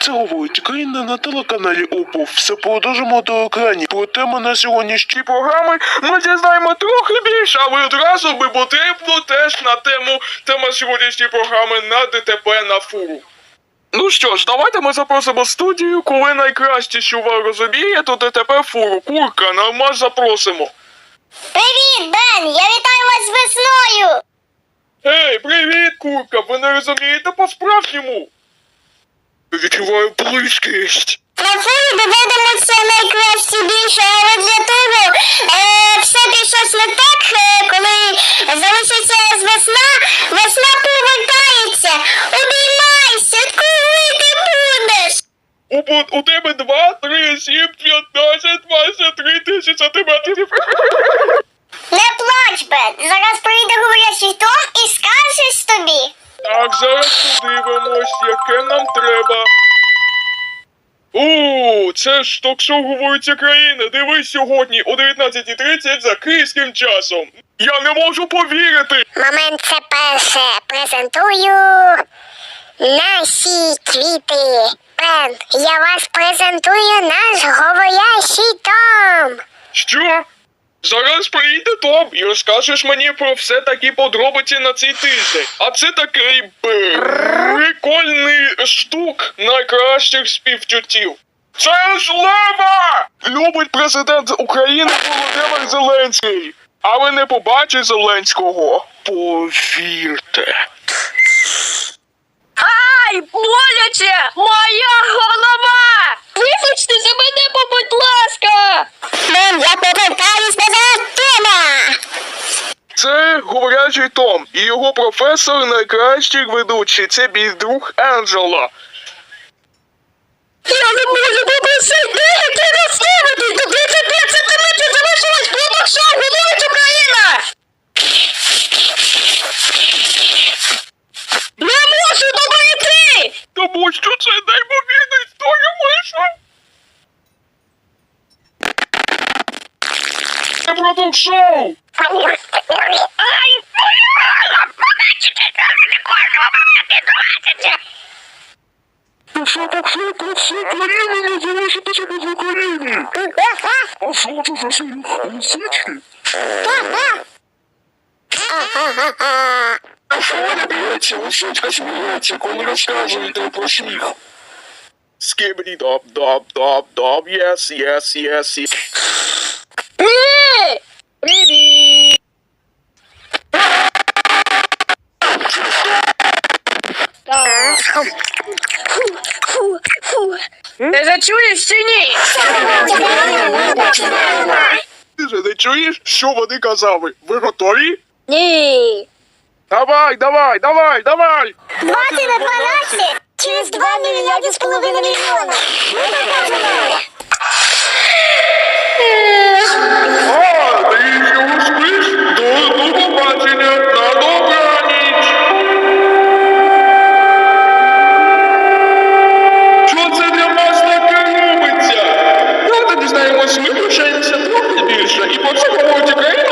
Це говорить Україна на телеканалі ОПО. Все продовжимо до екрані. Про тему на сьогоднішній програми ми дізнаємо трохи більше, але одразу би потрібно теж на тему тема сьогоднішньої програми на ДТП на фуру. Ну що ж, давайте ми запросимо студію, коли найкраще, що ви розуміє, то ДТП фуру. Курка, нормально запросимо. Привіт, Бен! Я вітаю вас з весною! Ей, привіт, курка! Ви не розумієте по-справжньому? Відчуваю близькість. На фоні доведемося найкраще більше, але для того е, все пішлось не так, е, коли залишиться з весна, весна повертається. Обіймай, святкувати будеш! У, бу- у тебе 2, 3, 7, 15, 23 тисячі сантиметрів. Не плач, Бен! Зараз прийде говорящий Том і скажеш тобі. Так, зараз подивимось, яке нам треба. У, це ж ток-шоу говориться країна. Дивись сьогодні о 19.30 за київським часом. Я не можу повірити. Момент це перше. Презентую наші квіти. Бен, я вас презентую наш говорящий Том. Зараз приїде Том і розкажеш мені про все такі подробиці на цей тиждень. А це такий прикольний штук найкращих співчуттів. Це ж лева! Любить президент України Володимир Зеленський. Але не побачить Зеленського. Повірте. Ай, боляче! Говорячий Том і його професор найкращий ведучий. Це мій друг Анджела. Я не можу попросити не розставити! До 35 сантиметрів залишилось клубок шоу «Говорить Україна! Не можу добрити! Тому що це неймовірна історія вийшла. Це продукт шоу! Ай! Та що так що так все країни не залишитися без України? А що це за сміх? Лисички? А що Ти це чуєш чи ні? Ти же не чуєш, що вони казали? Ви готові? Ні. Давай, давай, давай, давай! 20 на 12! Через два мільярди з половиною мільйона! Ми покажемо! கொச்சை பொருள் வச்சுக்கு